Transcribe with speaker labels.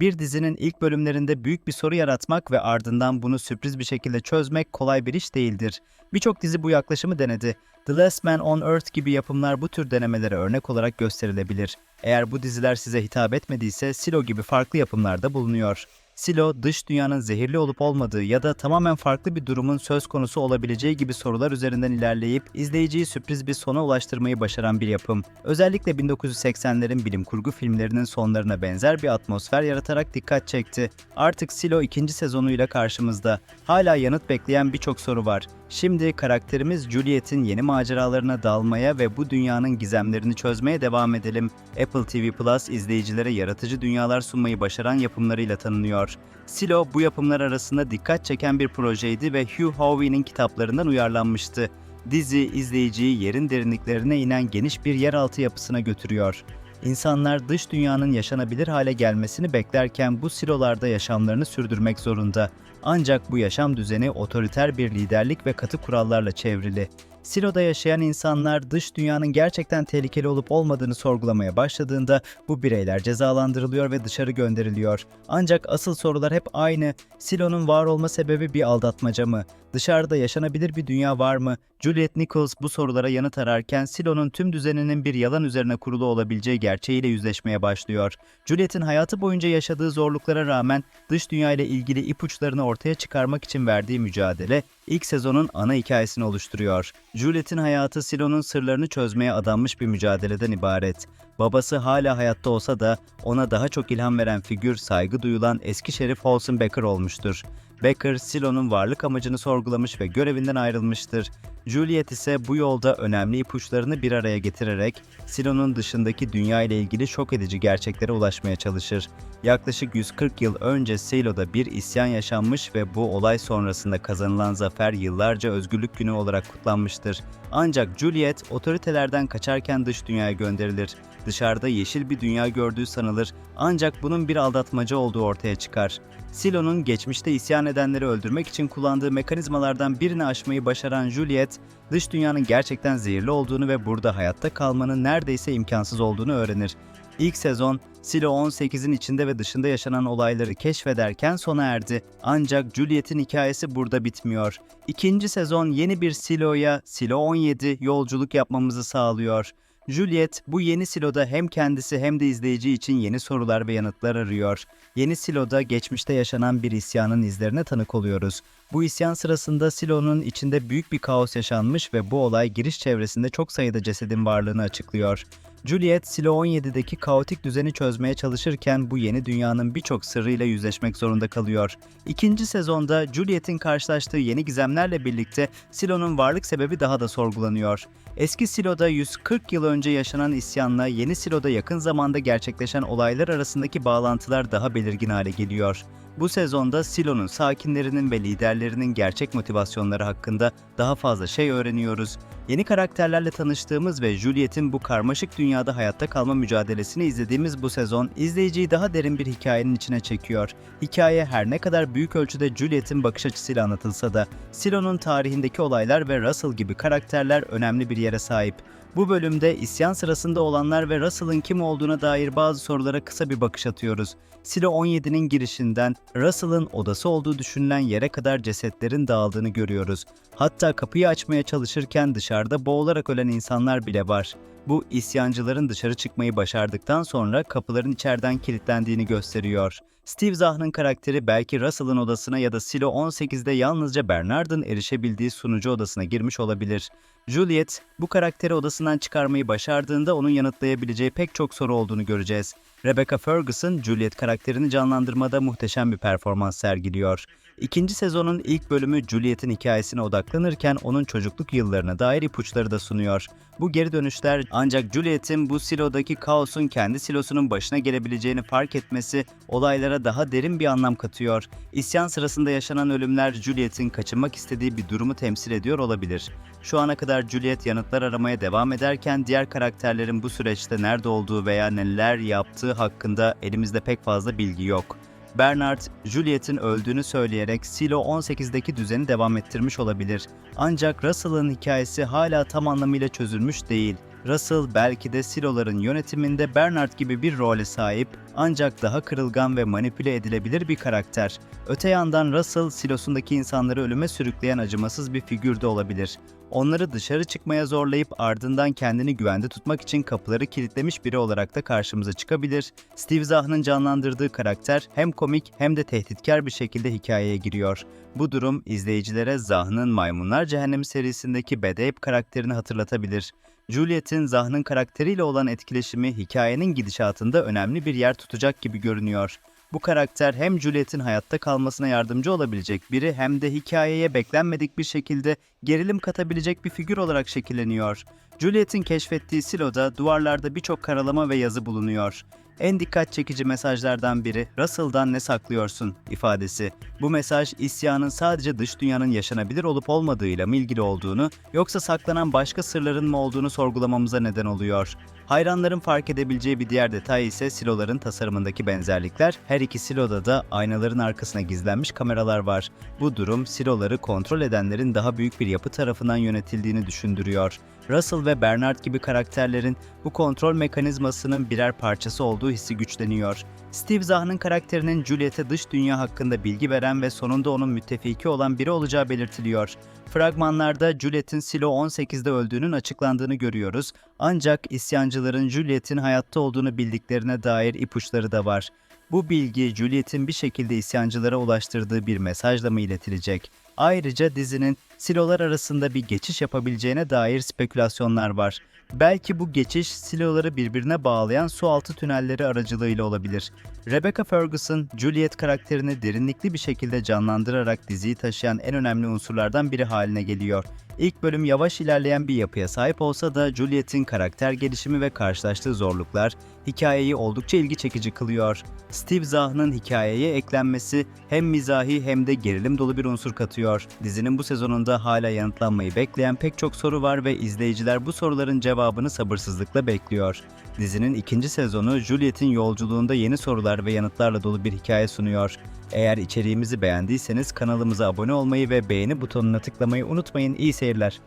Speaker 1: Bir dizinin ilk bölümlerinde büyük bir soru yaratmak ve ardından bunu sürpriz bir şekilde çözmek kolay bir iş değildir. Birçok dizi bu yaklaşımı denedi. The Last Man on Earth gibi yapımlar bu tür denemelere örnek olarak gösterilebilir. Eğer bu diziler size hitap etmediyse Silo gibi farklı yapımlarda bulunuyor. Silo, dış dünyanın zehirli olup olmadığı ya da tamamen farklı bir durumun söz konusu olabileceği gibi sorular üzerinden ilerleyip izleyiciyi sürpriz bir sona ulaştırmayı başaran bir yapım. Özellikle 1980'lerin bilim kurgu filmlerinin sonlarına benzer bir atmosfer yaratarak dikkat çekti. Artık Silo ikinci sezonuyla karşımızda. Hala yanıt bekleyen birçok soru var. Şimdi karakterimiz Juliet'in yeni maceralarına dalmaya ve bu dünyanın gizemlerini çözmeye devam edelim. Apple TV Plus izleyicilere yaratıcı dünyalar sunmayı başaran yapımlarıyla tanınıyor. Silo bu yapımlar arasında dikkat çeken bir projeydi ve Hugh Howey'nin kitaplarından uyarlanmıştı. Dizi izleyiciyi yerin derinliklerine inen geniş bir yeraltı yapısına götürüyor. İnsanlar dış dünyanın yaşanabilir hale gelmesini beklerken bu silolarda yaşamlarını sürdürmek zorunda. Ancak bu yaşam düzeni otoriter bir liderlik ve katı kurallarla çevrili. Siloda yaşayan insanlar dış dünyanın gerçekten tehlikeli olup olmadığını sorgulamaya başladığında bu bireyler cezalandırılıyor ve dışarı gönderiliyor. Ancak asıl sorular hep aynı. Silo'nun var olma sebebi bir aldatmaca mı? Dışarıda yaşanabilir bir dünya var mı? Juliet Nichols bu sorulara yanıt ararken Silo'nun tüm düzeninin bir yalan üzerine kurulu olabileceği gerçeğiyle yüzleşmeye başlıyor. Juliet'in hayatı boyunca yaşadığı zorluklara rağmen dış dünya ile ilgili ipuçlarını ortaya çıkarmak için verdiği mücadele ilk sezonun ana hikayesini oluşturuyor. Juliet'in hayatı Silo'nun sırlarını çözmeye adanmış bir mücadeleden ibaret. Babası hala hayatta olsa da ona daha çok ilham veren figür saygı duyulan eski şerif Holson Becker olmuştur. Becker, Silo'nun varlık amacını sorgulamış ve görevinden ayrılmıştır. Juliet ise bu yolda önemli ipuçlarını bir araya getirerek Silo'nun dışındaki dünya ile ilgili şok edici gerçeklere ulaşmaya çalışır. Yaklaşık 140 yıl önce Silo'da bir isyan yaşanmış ve bu olay sonrasında kazanılan zafer yıllarca özgürlük günü olarak kutlanmıştır. Ancak Juliet otoritelerden kaçarken dış dünyaya gönderilir. Dışarıda yeşil bir dünya gördüğü sanılır ancak bunun bir aldatmaca olduğu ortaya çıkar. Silo'nun geçmişte isyan edenleri öldürmek için kullandığı mekanizmalardan birini aşmayı başaran Juliet, dış dünyanın gerçekten zehirli olduğunu ve burada hayatta kalmanın neredeyse imkansız olduğunu öğrenir. İlk sezon, Silo 18'in içinde ve dışında yaşanan olayları keşfederken sona erdi. Ancak Juliet'in hikayesi burada bitmiyor. İkinci sezon yeni bir Silo'ya, Silo 17 yolculuk yapmamızı sağlıyor. Juliet bu yeni siloda hem kendisi hem de izleyici için yeni sorular ve yanıtlar arıyor. Yeni siloda geçmişte yaşanan bir isyanın izlerine tanık oluyoruz. Bu isyan sırasında silonun içinde büyük bir kaos yaşanmış ve bu olay giriş çevresinde çok sayıda cesedin varlığını açıklıyor. Juliet, Silo 17'deki kaotik düzeni çözmeye çalışırken bu yeni dünyanın birçok sırrıyla yüzleşmek zorunda kalıyor. İkinci sezonda Juliet'in karşılaştığı yeni gizemlerle birlikte Silo'nun varlık sebebi daha da sorgulanıyor. Eski Silo'da 140 yıl önce yaşanan isyanla yeni Silo'da yakın zamanda gerçekleşen olaylar arasındaki bağlantılar daha belirgin hale geliyor. Bu sezonda Silo'nun sakinlerinin ve liderlerinin gerçek motivasyonları hakkında daha fazla şey öğreniyoruz. Yeni karakterlerle tanıştığımız ve Juliet'in bu karmaşık dünyada hayatta kalma mücadelesini izlediğimiz bu sezon izleyiciyi daha derin bir hikayenin içine çekiyor. Hikaye her ne kadar büyük ölçüde Juliet'in bakış açısıyla anlatılsa da Silo'nun tarihindeki olaylar ve Russell gibi karakterler önemli bir yere sahip. Bu bölümde isyan sırasında olanlar ve Russell'ın kim olduğuna dair bazı sorulara kısa bir bakış atıyoruz. Silo 17'nin girişinden Russell'ın odası olduğu düşünülen yere kadar cesetlerin dağıldığını görüyoruz. Hatta kapıyı açmaya çalışırken dışarıda boğularak ölen insanlar bile var. Bu isyancıların dışarı çıkmayı başardıktan sonra kapıların içeriden kilitlendiğini gösteriyor. Steve Zahn'ın karakteri belki Russell'ın odasına ya da Silo 18'de yalnızca Bernard'ın erişebildiği sunucu odasına girmiş olabilir. Juliet, bu karakteri odasından çıkarmayı başardığında onun yanıtlayabileceği pek çok soru olduğunu göreceğiz. Rebecca Ferguson, Juliet karakterini canlandırmada muhteşem bir performans sergiliyor. İkinci sezonun ilk bölümü Juliet'in hikayesine odaklanırken onun çocukluk yıllarına dair ipuçları da sunuyor. Bu geri dönüşler ancak Juliet'in bu silodaki kaosun kendi silosunun başına gelebileceğini fark etmesi olaylara daha derin bir anlam katıyor. İsyan sırasında yaşanan ölümler Juliet'in kaçınmak istediği bir durumu temsil ediyor olabilir. Şu ana kadar Juliet yanıtlar aramaya devam ederken diğer karakterlerin bu süreçte nerede olduğu veya neler yaptığı hakkında elimizde pek fazla bilgi yok. Bernard, Juliet'in öldüğünü söyleyerek Silo 18'deki düzeni devam ettirmiş olabilir. Ancak Russell'ın hikayesi hala tam anlamıyla çözülmüş değil. Russell belki de siloların yönetiminde Bernard gibi bir role sahip ancak daha kırılgan ve manipüle edilebilir bir karakter. Öte yandan Russell silosundaki insanları ölüme sürükleyen acımasız bir figür de olabilir. Onları dışarı çıkmaya zorlayıp ardından kendini güvende tutmak için kapıları kilitlemiş biri olarak da karşımıza çıkabilir. Steve Zahn'ın canlandırdığı karakter hem komik hem de tehditkar bir şekilde hikayeye giriyor. Bu durum izleyicilere Zahn'ın Maymunlar Cehennemi serisindeki Ape karakterini hatırlatabilir. Juliet'in Zahn'ın karakteriyle olan etkileşimi hikayenin gidişatında önemli bir yer tutacak gibi görünüyor. Bu karakter hem Juliet'in hayatta kalmasına yardımcı olabilecek biri hem de hikayeye beklenmedik bir şekilde gerilim katabilecek bir figür olarak şekilleniyor. Juliet'in keşfettiği siloda duvarlarda birçok karalama ve yazı bulunuyor. En dikkat çekici mesajlardan biri Russell'dan ne saklıyorsun ifadesi. Bu mesaj isyanın sadece dış dünyanın yaşanabilir olup olmadığıyla mı ilgili olduğunu yoksa saklanan başka sırların mı olduğunu sorgulamamıza neden oluyor. Hayranların fark edebileceği bir diğer detay ise siloların tasarımındaki benzerlikler. Her iki siloda da aynaların arkasına gizlenmiş kameralar var. Bu durum siloları kontrol edenlerin daha büyük bir yapı tarafından yönetildiğini düşündürüyor. Russell ve Bernard gibi karakterlerin bu kontrol mekanizmasının birer parçası olduğu hissi güçleniyor. Steve Zahn'ın karakterinin Juliet'e dış dünya hakkında bilgi veren ve sonunda onun müttefiki olan biri olacağı belirtiliyor. Fragmanlarda Juliet'in Silo 18'de öldüğünün açıklandığını görüyoruz. Ancak isyancıların Juliet'in hayatta olduğunu bildiklerine dair ipuçları da var. Bu bilgi Juliet'in bir şekilde isyancılara ulaştırdığı bir mesajla mı iletilecek? Ayrıca dizinin silolar arasında bir geçiş yapabileceğine dair spekülasyonlar var. Belki bu geçiş siloları birbirine bağlayan su altı tünelleri aracılığıyla olabilir. Rebecca Ferguson, Juliet karakterini derinlikli bir şekilde canlandırarak diziyi taşıyan en önemli unsurlardan biri haline geliyor. İlk bölüm yavaş ilerleyen bir yapıya sahip olsa da Juliet'in karakter gelişimi ve karşılaştığı zorluklar hikayeyi oldukça ilgi çekici kılıyor. Steve Zahn'ın hikayeye eklenmesi hem mizahi hem de gerilim dolu bir unsur katıyor. Dizinin bu sezonunda hala yanıtlanmayı bekleyen pek çok soru var ve izleyiciler bu soruların cevabını sabırsızlıkla bekliyor. Dizinin ikinci sezonu Juliet'in yolculuğunda yeni sorular ve yanıtlarla dolu bir hikaye sunuyor. Eğer içeriğimizi beğendiyseniz kanalımıza abone olmayı ve beğeni butonuna tıklamayı unutmayın. İyi seyirler.